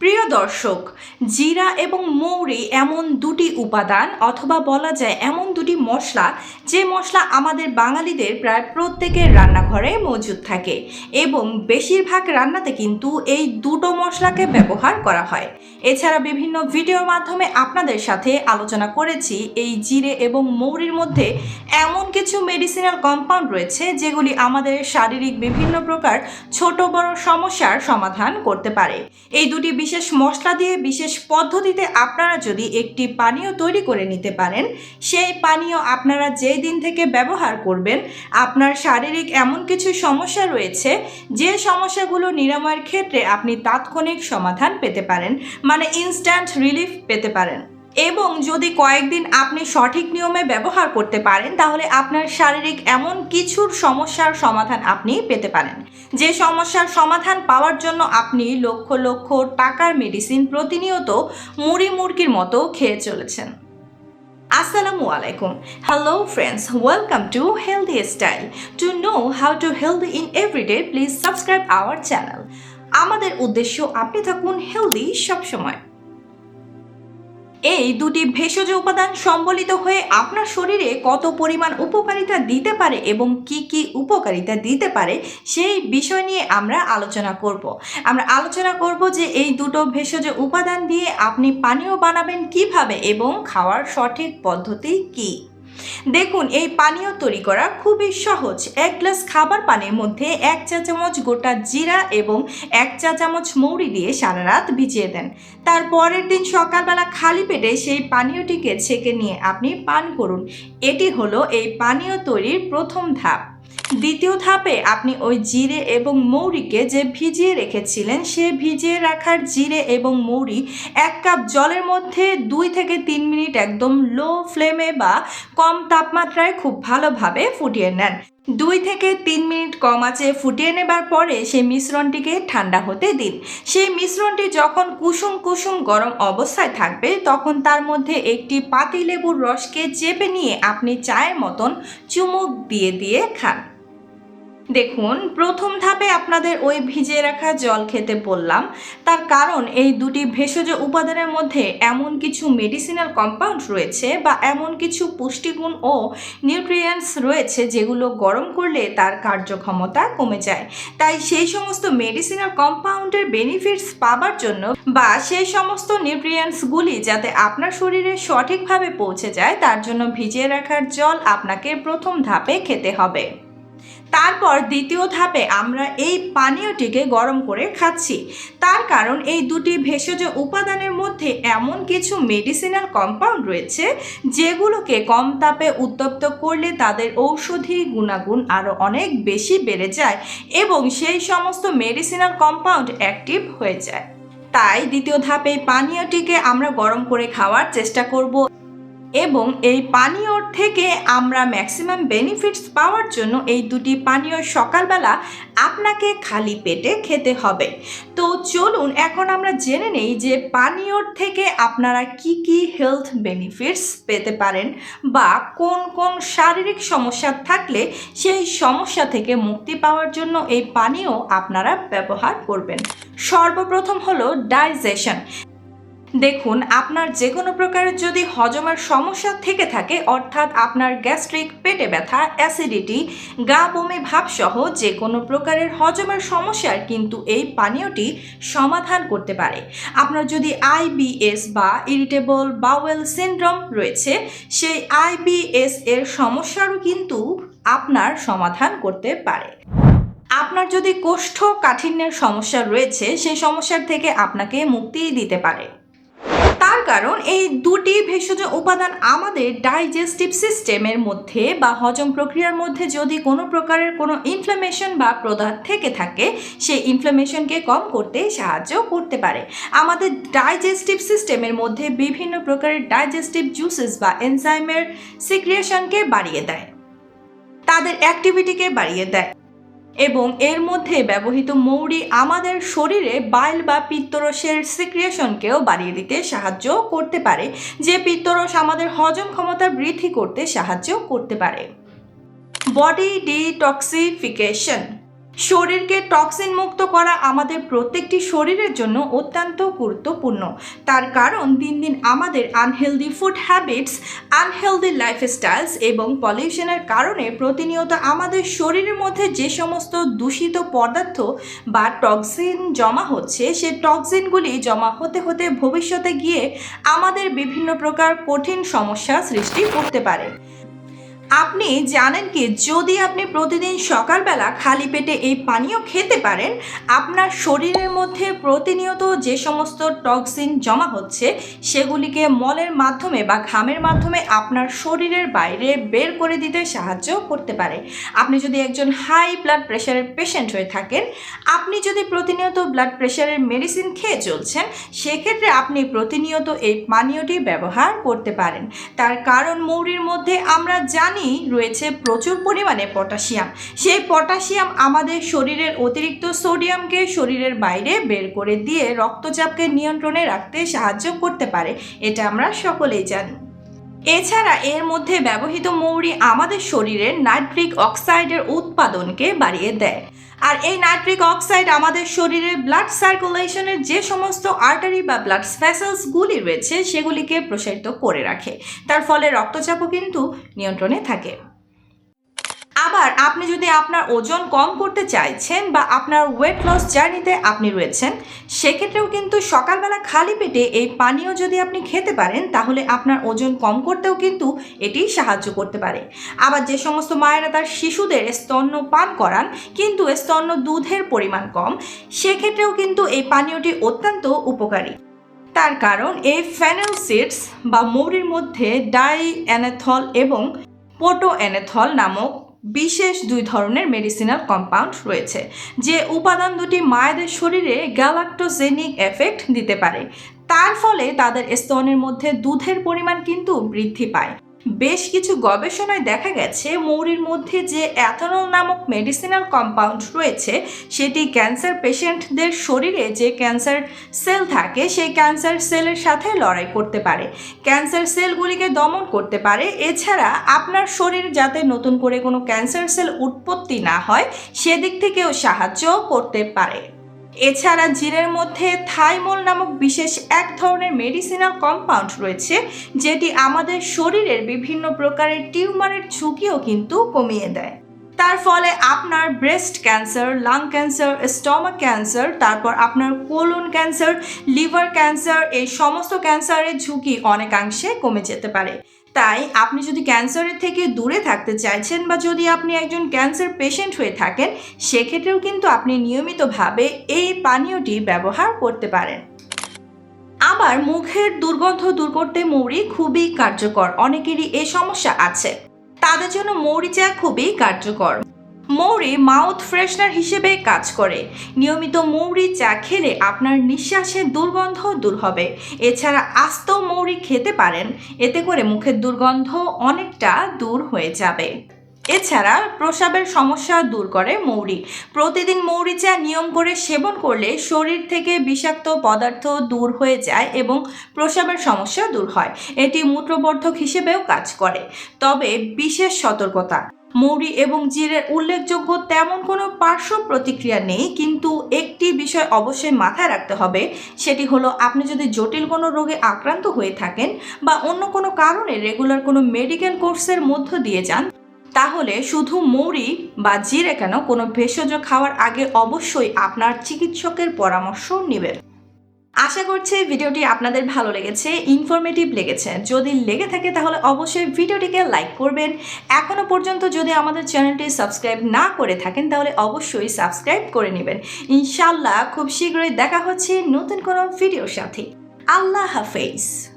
প্রিয় দর্শক, জিরা এবং মৌরি এমন দুটি উপাদান অথবা বলা যায় এমন দুটি মশলা যে মশলা আমাদের বাঙালিদের প্রায় প্রত্যেকের রান্নাঘরে মজুদ থাকে এবং বেশিরভাগ রান্নাতে কিন্তু এই দুটো মশলাকে ব্যবহার করা হয়। এছাড়া বিভিন্ন ভিডিওর মাধ্যমে আপনাদের সাথে আলোচনা করেছি এই জিরে এবং মৌরির মধ্যে এমন কিছু মেডিসিনাল কম্পাউন্ড রয়েছে যেগুলি আমাদের শারীরিক বিভিন্ন প্রকার ছোট বড় সমস্যার সমাধান করতে পারে। এই দুটি বিশেষ মশলা দিয়ে বিশেষ পদ্ধতিতে আপনারা যদি একটি পানীয় তৈরি করে নিতে পারেন, সেই পানীয় আপনারা যেই দিন থেকে ব্যবহার করবেন, আপনার শারীরিক এমন কিছু সমস্যা রয়েছে, যে সমস্যাগুলো নিরাময়ের ক্ষেত্রে আপনি তাৎক্ষণিক সমাধান পেতে পারেন মানে ইনস্ট্যান্ট রিলিফ পেতে পারেন। এবং যদি কয়েকদিন আপনি সঠিক নিয়মে ব্যবহার করতে পারেন, তাহলে আপনার শারীরিক এমন কিছুর সমস্যার সমাধান আপনি পেতে পারেন। যে সমস্যার সমাধান পাওয়ার জন্য আপনি লক্ষ লক্ষ টাকার মেডিসিন প্রতিনিয়ত মুড়ি মুরগির মতো খেয়ে চলেছেন। আসসালামু আলাইকুম। Hello friends welcome to healthy style to know how to healthy in everyday please subscribe our channel আমাদের উদ্দেশ্য, আপনি থাকুন হেলদি সবসময়। এই দুটি ভেষজ উপাদান সম্বলিত হয়ে আপনার শরীরে কত পরিমাণ উপকারিতা দিতে পারে এবং কি কি উপকারিতা দিতে পারে সেই বিষয় নিয়ে আমরা আলোচনা করব। আমরা আলোচনা করব যে এই দুটো ভেষজ উপাদান দিয়ে আপনি পানীয় বানাবেন কীভাবে এবং খাওয়ার সঠিক পদ্ধতি কী? দেখুন, এই পানীয় তৈরি করা খুবই সহজ। এক গ্লাস খাবার পানির মধ্যে এক চা চামচ গোটা জিরা এবং এক চা চামচ মৌরি দিয়ে সারা রাত ভিজিয়ে দেন। তার পরের দিন সকালবেলা খালি পেটে সেই পানীয়টিকে ছেঁকে নিয়ে আপনি পান করুন। এটি হলো এই পানীয় তৈরির প্রথম ধাপ। দ্বিতীয় ধাপে আপনি ওই জিরে এবং মৌরিকে যে ভিজিয়ে রেখেছিলেন, সে ভিজিয়ে রাখার জিরে এবং মৌরি এক কাপ জলের মধ্যে দুই থেকে তিন মিনিট একদম লো ফ্লেমে বা কম তাপমাত্রায় খুব ভালোভাবে ফুটিয়ে নেন। দুই থেকে তিন মিনিট কম আঁচে ফুটিয়ে নেবার পরে সেই মিশ্রণটিকে ঠান্ডা হতে দিন। সেই মিশ্রণটি যখন কুসুম কুসুম গরম অবস্থায় থাকবে, তখন তার মধ্যে একটি পাতিলেবুর রসকে চেপে নিয়ে আপনি চায়ের মতন চুমুক দিয়ে দিয়ে খান। দেখুন, প্রথম ধাপে আপনাদের ওই ভিজিয়ে রাখা জল খেতে বললাম। তার কারণ, এই দুটি ভেষজ উপাদানের মধ্যে এমন কিছু মেডিসিনাল কম্পাউন্ড রয়েছে বা এমন কিছু পুষ্টিগুণ ও নিউট্রিয়েন্টস রয়েছে যেগুলো গরম করলে তার কার্যক্ষমতা কমে যায়। তাই সেই সমস্ত মেডিসিনাল কম্পাউন্ডের বেনিফিটস পাবার জন্য বা সেই সমস্ত নিউট্রিয়েন্টসগুলি যাতে আপনার শরীরে সঠিকভাবে পৌঁছে যায়, তার জন্য ভিজিয়ে রাখার জল আপনাকে প্রথম ধাপে খেতে হবে। তারপর দ্বিতীয় ধাপে আমরা এই পানীয়টিকে গরম করে খাচ্ছি। তার কারণ এই দুটি ভেষজ উপাদানের মধ্যে এমন কিছু মেডিসিনাল কম্পাউন্ড রয়েছে, যেগুলোকে কম তাপে উত্তপ্ত করলে তাদের ঔষধি গুণাগুণ আরও অনেক বেশি বেড়ে যায় এবং সেই সমস্ত মেডিসিনাল কম্পাউন্ড অ্যাক্টিভ হয়ে যায়। তাই দ্বিতীয় ধাপে পানীয়টিকে আমরা গরম করে খাওয়ার চেষ্টা করব। এবং এই পানীয়র থেকে আমরা ম্যাক্সিমাম বেনিফিটস পাওয়ার জন্য এই দুটি পানীয় সকালবেলা আপনাকে খালি পেটে খেতে হবে। তো চলুন, এখন আমরা জেনে নেই যে পানীয়র থেকে আপনারা কি কি হেলথ বেনিফিটস পেতে পারেন বা কোন কোন শারীরিক সমস্যা থাকলে সেই সমস্যা থেকে মুক্তি পাওয়ার জন্য এই পানীয় আপনারা ব্যবহার করবেন। সর্বপ্রথম হলো ডাইজেশন দেখুন, আপনার যে কোনো প্রকারের যদি হজমের সমস্যা থেকে থাকে, অর্থাৎ আপনার গ্যাস্ট্রিক পেটে ব্যথা, অ্যাসিডিটি, গা বমি ভাবসহ যে কোনো প্রকারের হজমের সমস্যার কিন্তু এই পানীয়টি সমাধান করতে পারে। আপনার যদি আইবিএস বা ইরিটেবল বাওয়েল সিনড্রোম রয়েছে, সেই আইবিএস এর সমস্যারও কিন্তু আপনার সমাধান করতে পারে। আপনার যদি কোষ্ঠ কাঠিন্যের সমস্যা রয়েছে, সেই সমস্যার থেকে আপনাকে মুক্তি দিতে পারে। তার কারণ এই দুটি ভেষজ উপাদান আমাদের ডাইজেস্টিভ সিস্টেমের মধ্যে বা হজম প্রক্রিয়ার মধ্যে যদি কোনো প্রকারের কোনো ইনফ্লামেশন বা প্রদাহ থেকে থাকে সেই ইনফ্লামেশনকে কম করতে সাহায্য করতে পারে। আমাদের ডাইজেস্টিভ সিস্টেমের মধ্যে বিভিন্ন প্রকারের ডাইজেস্টিভ জুসেস বা এনজাইমের সিক্রিয়েশনকে বাড়িয়ে দেয়। তাদের অ্যাক্টিভিটিকে বাড়িয়ে দেয়। এবং এর মধ্যে ব্যবহৃত মৌরি আমাদের শরীরে বাইল বা পিত্তরসের সিক্রিয়েশনকেও বাড়িয়ে দিতে সাহায্য করতে পারে, যে পিত্তরস আমাদের হজম ক্ষমতা বৃদ্ধি করতে সাহায্য করতে পারে। বডি ডিটক্সিফিকেশন শরীরকে টক্সিন মুক্ত করা আমাদের প্রত্যেকটি শরীরের জন্য অত্যন্ত গুরুত্বপূর্ণ। তার কারণ দিন দিন আমাদের unhealthy food habits unhealthy lifestyles এবং পলিউশনের কারণে প্রতিনিয়ত আমাদের শরীরের মধ্যে যে সমস্ত দূষিত পদার্থ বা টক্সিন জমা হচ্ছে, সে টক্সিনগুলি জমা হতে হতে ভবিষ্যতে গিয়ে আমাদের বিভিন্ন প্রকার কঠিন সমস্যা সৃষ্টি করতে পারে। আপনি জানেন কি, যদি আপনি প্রতিদিন সকালবেলা খালি পেটে এই পানীয় খেতে পারেন, আপনার শরীরের মধ্যে প্রতিনিয়ত যে সমস্ত টক্সিন জমা হচ্ছে, সেগুলিকে মলের মাধ্যমে বা ঘামের মাধ্যমে আপনার শরীরের বাইরে বের করে দিতে সাহায্য করতে পারে। আপনি যদি একজন হাই ব্লাড প্রেশারের পেশেন্ট হয়ে থাকেন, আপনি যদি প্রতিনিয়ত ব্লাড প্রেশারের মেডিসিন খেয়ে চলছেন, সেক্ষেত্রে আপনি প্রতিনিয়ত এই পানীয়টি ব্যবহার করতে পারেন। তার কারণ মৌরির মধ্যে আমরা জানি রয়েছে প্রচুর পরিমাণে পটাশিয়াম। সেই পটাশিয়াম আমাদের শরীরের অতিরিক্ত সোডিয়ামকে শরীরের বাইরে বের করে দিয়ে রক্তচাপকে নিয়ন্ত্রণে রাখতে সাহায্য করতে পারে, এটা আমরা সকলেই জানি। এছাড়া এর মধ্যে ব্যবহৃত মৌরি আমাদের শরীরের নাইট্রিক অক্সাইডের উৎপাদনকে বাড়িয়ে দেয়। আর এই নাইট্রিক অক্সাইড আমাদের শরীরে ব্লাড সার্কুলেশনের যে সমস্ত আর্টারি বা ব্লাড ভেসেলসগুলি রয়েছে, সেগুলিকে প্রসারিত করে রাখে। তার ফলে রক্তচাপও কিন্তু নিয়ন্ত্রণে থাকে। আবার আপনি যদি আপনার ওজন কম করতে চাইছেন বা আপনার ওয়েট লস জার্নিতে আপনি রয়েছেন, সেক্ষেত্রেও কিন্তু সকালবেলা খালি পেটে এই পানীয় যদি আপনি খেতে পারেন, তাহলে আপনার ওজন কম করতেও কিন্তু এটি সাহায্য করতে পারে। আবার যে সমস্ত মায়েরা তার শিশুদের স্তন্য পান করান, কিন্তু স্তন্য দুধের পরিমাণ কম, সেক্ষেত্রেও কিন্তু এই পানীয়টি অত্যন্ত উপকারী। তার কারণ, এই ফ্যানেল সিডস বা মৌরির মধ্যে ডাই অ্যানেথল এবং পোটো অ্যানেথল নামক বিশেষ দুই ধরনের মেডিসিনাল কম্পাউন্ড রয়েছে, যে উপাদান দুটি মায়েদের শরীরে গ্যালাক্টোজেনিক এফেক্ট দিতে পারে। তার ফলে তাদের স্তনের মধ্যে দুধের পরিমাণ কিন্তু বৃদ্ধি পায়। বেশ কিছু গবেষণায় দেখা গেছে মৌরির মধ্যে যে অ্যাথনল নামক মেডিসিনাল কম্পাউন্ড রয়েছে, সেটি ক্যান্সার পেশেন্টদের শরীরে যে ক্যান্সার সেল থাকে, সেই ক্যান্সার সেলের সাথে লড়াই করতে পারে। ক্যান্সার সেলগুলিকে দমন করতে পারে। এছাড়া আপনার শরীর যাতে নতুন করে কোনো ক্যান্সার সেল উৎপত্তি না হয়, সেদিক থেকেও সাহায্য করতে পারে। এছাড়া জিরের মধ্যে থাইমল নামক বিশেষ এক ধরনের মেডিসিনাল কম্পাউন্ড রয়েছে, যেটি আমাদের শরীরের বিভিন্ন প্রকারের টিউমারের ঝুঁকিও কিন্তু কমিয়ে দেয়। তার ফলে আপনার breast cancer lung cancer stomach cancer তারপর আপনার কোলন ক্যান্সার লিভার ক্যান্সার এই সমস্ত ক্যান্সারের ঝুঁকি অনেকাংশে কমে যেতে পারে। তাই আপনি যদি ক্যান্সারের থেকে দূরে থাকতে চাইছেন বা যদি আপনি একজন ক্যান্সার পেশেন্ট হয়ে থাকেন, সেক্ষেত্রেও কিন্তু আপনি নিয়মিতভাবে এই পানীয়টি ব্যবহার করতে পারেন। আবার মুখের দুর্গন্ধ দূর করতে মৌরি খুবই কার্যকর, অনেকেরই এই সমস্যা আছে। তাদের জন্য মৌরি চা খুবই কার্যকর। মৌরি মাউথ ফ্রেশনার হিসেবে কাজ করে। নিয়মিত মৌরি চা খেলে আপনার নিঃশ্বাসের দুর্গন্ধ দূর হবে। এছাড়া আস্ত মৌরি খেতে পারেন, এতে করে মুখের দুর্গন্ধ অনেকটা দূর হয়ে যাবে। এছাড়া প্রসাবের সমস্যা দূর করে মৌরি। প্রতিদিন মৌরি চা নিয়ম করে সেবন করলে শরীর থেকে বিষাক্ত পদার্থ দূর হয়ে যায় এবং প্রসাবের সমস্যা দূর হয়। এটি মূত্রবর্ধক হিসেবেও কাজ করে। তবে বিশেষ সতর্কতা। মৌরি এবং জিরের উল্লেখযোগ্য তেমন কোনো পার্শ্ব প্রতিক্রিয়া নেই, কিন্তু একটি বিষয় অবশ্যই মাথায় রাখতে হবে, সেটি হলো আপনি যদি জটিল কোনো রোগে আক্রান্ত হয়ে থাকেন বা অন্য কোনো কারণে রেগুলার কোনো মেডিকেল কোর্সের মধ্য দিয়ে যান, তাহলে শুধু মৌরি বা জিরে কেন কোনো ভেষজ খাওয়ার আগে অবশ্যই আপনার চিকিৎসকের পরামর্শ নেবেন। আশা করছি ভিডিওটি আপনাদের ভালো লেগেছে ইনফরমেটিভ লেগেছে। যদি লেগে থাকে তাহলে অবশ্যই ভিডিওটিকে লাইক করবেন। এখনও পর্যন্ত যদি আমাদের চ্যানেলটি সাবস্ক্রাইব না করে থাকেন, তাহলে অবশ্যই সাবস্ক্রাইব করে নেবেন। ইনশাল্লাহ খুব শীঘ্রই দেখা হচ্ছে নতুন কোনো ভিডিওর সাথে। আল্লাহ হাফেজ।